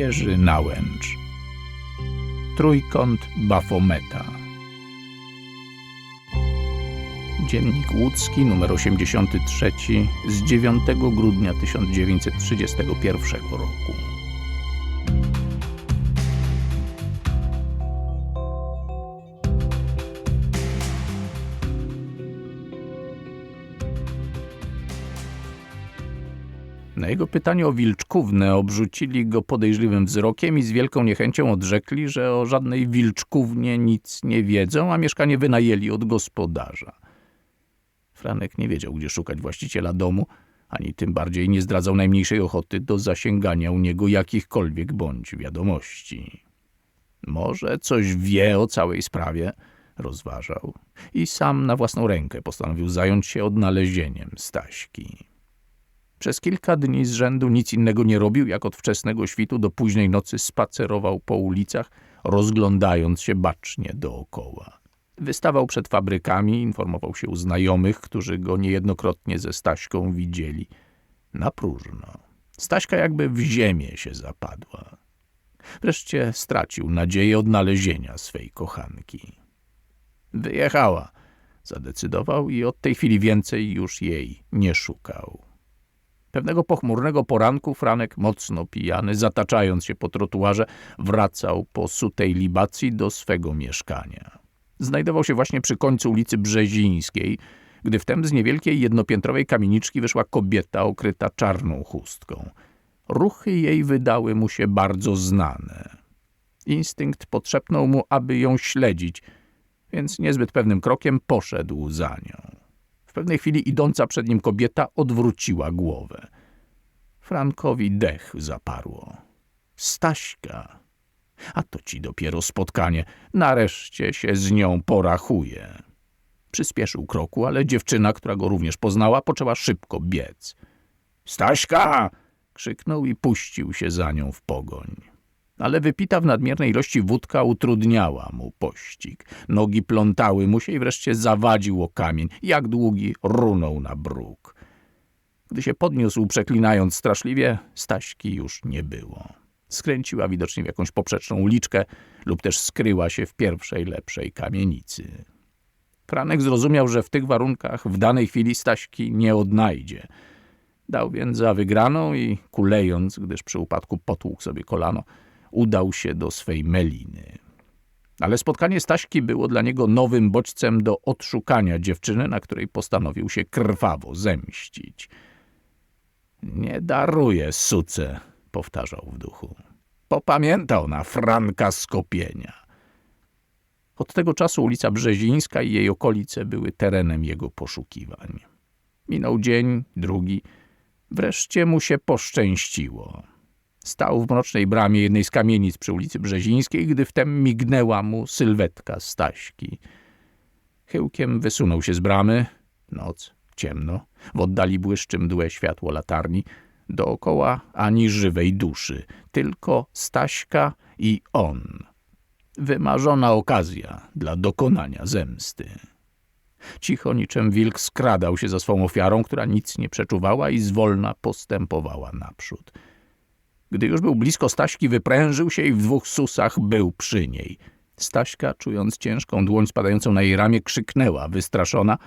Jerzy Nałęcz Trójkąt Bafometa. Dziennik Łódzki numer 83 z 9 grudnia 1931 roku Na jego pytanie o wilczkównę obrzucili go podejrzliwym wzrokiem i z wielką niechęcią odrzekli, że o żadnej wilczkównie nic nie wiedzą, a mieszkanie wynajęli od gospodarza. Franek nie wiedział, gdzie szukać właściciela domu, ani tym bardziej nie zdradzał najmniejszej ochoty do zasięgania u niego jakichkolwiek bądź wiadomości. Może coś wie o całej sprawie, rozważał i sam na własną rękę postanowił zająć się odnalezieniem Staśki. Przez kilka dni z rzędu nic innego nie robił, jak od wczesnego świtu do późnej nocy spacerował po ulicach, rozglądając się bacznie dookoła. Wystawał przed fabrykami, informował się u znajomych, którzy go niejednokrotnie ze Staśką widzieli. Na próżno. Staśka jakby w ziemię się zapadła. Wreszcie stracił nadzieję odnalezienia swej kochanki. Wyjechała, zadecydował i od tej chwili więcej już jej nie szukał. Pewnego pochmurnego poranku Franek, mocno pijany, zataczając się po trotuarze, wracał po sutej libacji do swego mieszkania. Znajdował się właśnie przy końcu ulicy Brzezińskiej, gdy wtem z niewielkiej jednopiętrowej kamieniczki wyszła kobieta okryta czarną chustką. Ruchy jej wydały mu się bardzo znane. Instynkt podszepnął mu, aby ją śledzić, więc niezbyt pewnym krokiem poszedł za nią. W pewnej chwili idąca przed nim kobieta odwróciła głowę. Frankowi dech zaparło. Staśka. A to ci dopiero spotkanie. Nareszcie się z nią porachuje. Przyspieszył kroku, ale dziewczyna, która go również poznała, poczęła szybko biec. Staśka! krzyknął i puścił się za nią w pogoń ale wypita w nadmiernej ilości wódka utrudniała mu pościg. Nogi plątały mu się i wreszcie zawadził o kamień. Jak długi runął na bruk. Gdy się podniósł, przeklinając straszliwie, Staśki już nie było. Skręciła widocznie w jakąś poprzeczną uliczkę lub też skryła się w pierwszej lepszej kamienicy. Franek zrozumiał, że w tych warunkach w danej chwili Staśki nie odnajdzie. Dał więc za wygraną i kulejąc, gdyż przy upadku potłukł sobie kolano, udał się do swej meliny. Ale spotkanie Staśki było dla niego nowym bodźcem do odszukania dziewczyny, na której postanowił się krwawo zemścić. Nie daruje suce, powtarzał w duchu. Popamięta ona Franka Skopienia. Od tego czasu ulica Brzezińska i jej okolice były terenem jego poszukiwań. Minął dzień, drugi. Wreszcie mu się poszczęściło. Stał w mrocznej bramie jednej z kamienic przy ulicy Brzezińskiej, gdy wtem mignęła mu sylwetka Staśki. Chyłkiem wysunął się z bramy. Noc, ciemno. W oddali błyszczy mdłe światło latarni. Dookoła ani żywej duszy, tylko Staśka i on. Wymarzona okazja dla dokonania zemsty. Cicho niczym wilk skradał się za swą ofiarą, która nic nie przeczuwała i zwolna postępowała naprzód. Gdy już był blisko Staśki, wyprężył się i w dwóch susach był przy niej. Staśka, czując ciężką dłoń spadającą na jej ramię, krzyknęła, wystraszona,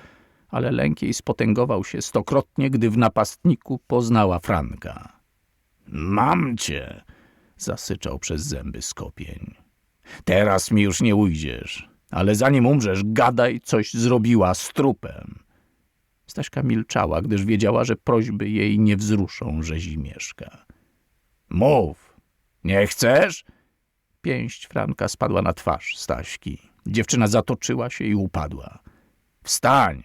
ale lęk jej spotęgował się stokrotnie, gdy w napastniku poznała Franka. Mam cię, zasyczał przez zęby skopień. Teraz mi już nie ujdziesz, ale zanim umrzesz, gadaj, coś zrobiła z trupem. Staśka milczała, gdyż wiedziała, że prośby jej nie wzruszą rzezimieszka. Mów. Nie chcesz? Pięść Franka spadła na twarz Staśki. Dziewczyna zatoczyła się i upadła. Wstań!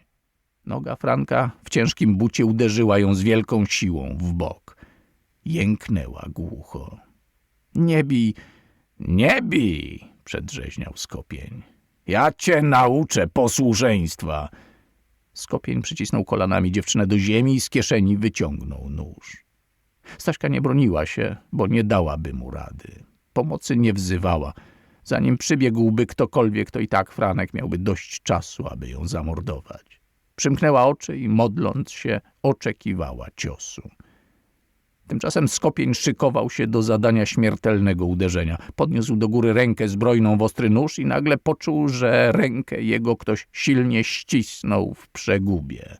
Noga Franka w ciężkim bucie uderzyła ją z wielką siłą w bok. Jęknęła głucho. Nie bij, nie bij, przedrzeźniał Skopień. Ja cię nauczę posłuszeństwa. Skopień przycisnął kolanami dziewczynę do ziemi i z kieszeni wyciągnął nóż. Staśka nie broniła się, bo nie dałaby mu rady. Pomocy nie wzywała. Zanim przybiegłby ktokolwiek, to i tak Franek miałby dość czasu, aby ją zamordować. Przymknęła oczy i modląc się, oczekiwała ciosu. Tymczasem Skopień szykował się do zadania śmiertelnego uderzenia. Podniósł do góry rękę zbrojną w ostry nóż i nagle poczuł, że rękę jego ktoś silnie ścisnął w przegubie.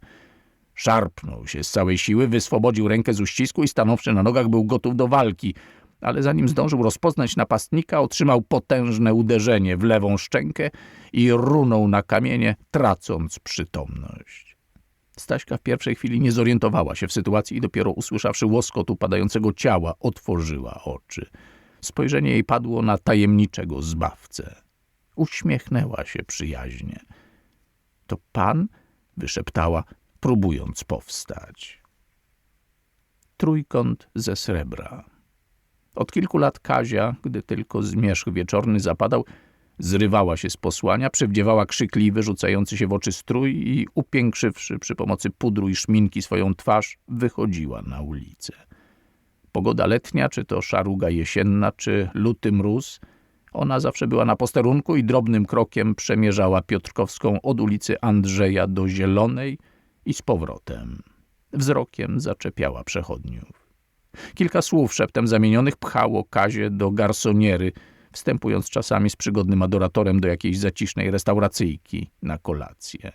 Szarpnął się z całej siły, wyswobodził rękę z uścisku i stanowszy na nogach był gotów do walki, ale zanim zdążył rozpoznać napastnika, otrzymał potężne uderzenie w lewą szczękę i runął na kamienie, tracąc przytomność. Staśka w pierwszej chwili nie zorientowała się w sytuacji i dopiero usłyszawszy łoskot upadającego ciała, otworzyła oczy. Spojrzenie jej padło na tajemniczego zbawcę. Uśmiechnęła się przyjaźnie. To pan? wyszeptała, próbując powstać. Trójkąt ze srebra. Od kilku lat Kazia, gdy tylko zmierzch wieczorny zapadał, zrywała się z posłania, przywdziewała krzykliwy, rzucający się w oczy strój i upiększywszy przy pomocy pudru i szminki swoją twarz, wychodziła na ulicę. Pogoda letnia, czy to szaruga jesienna, czy luty mróz, ona zawsze była na posterunku i drobnym krokiem przemierzała Piotrkowską od ulicy Andrzeja do Zielonej i z powrotem. Wzrokiem zaczepiała przechodniów. Kilka słów szeptem zamienionych pchało Kazie do garsoniery, wstępując czasami z przygodnym adoratorem do jakiejś zacisznej restauracyjki na kolację.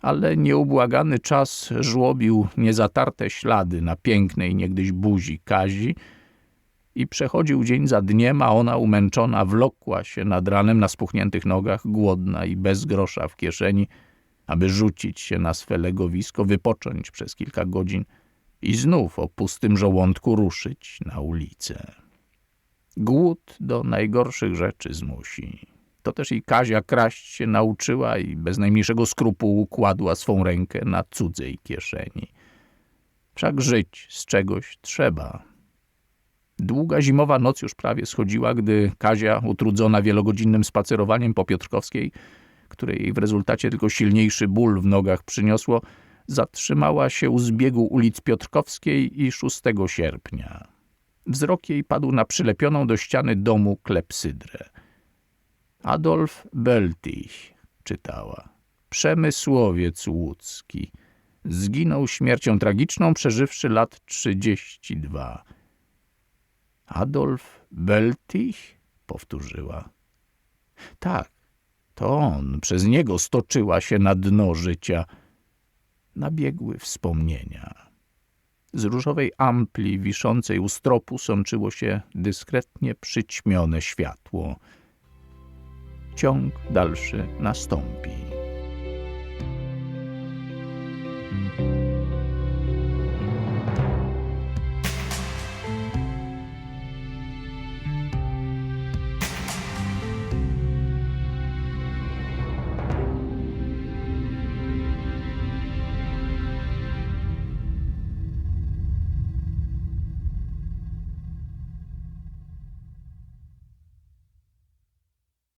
Ale nieubłagany czas żłobił niezatarte ślady na pięknej niegdyś buzi Kazi i przechodził dzień za dniem, a ona umęczona wlokła się nad ranem na spuchniętych nogach, głodna i bez grosza w kieszeni, aby rzucić się na swe legowisko, wypocząć przez kilka godzin i znów o pustym żołądku ruszyć na ulicę. Głód do najgorszych rzeczy zmusi. To też i Kazia kraść się nauczyła i bez najmniejszego skrupułu kładła swą rękę na cudzej kieszeni. Wszak żyć z czegoś trzeba. Długa zimowa noc już prawie schodziła, gdy Kazia, utrudzona wielogodzinnym spacerowaniem po Piotrkowskiej, które jej w rezultacie tylko silniejszy ból w nogach przyniosło, zatrzymała się u zbiegu ulic Piotrkowskiej i 6 sierpnia. Wzrok jej padł na przylepioną do ściany domu klepsydrę. Adolf Beltich, czytała. Przemysłowiec łódzki. Zginął śmiercią tragiczną, przeżywszy lat 32. Adolf Beltich? powtórzyła. Tak, to on, przez niego stoczyła się na dno życia. Nabiegły wspomnienia. Z różowej ampli wiszącej u stropu sączyło się dyskretnie przyćmione światło. Ciąg dalszy nastąpi.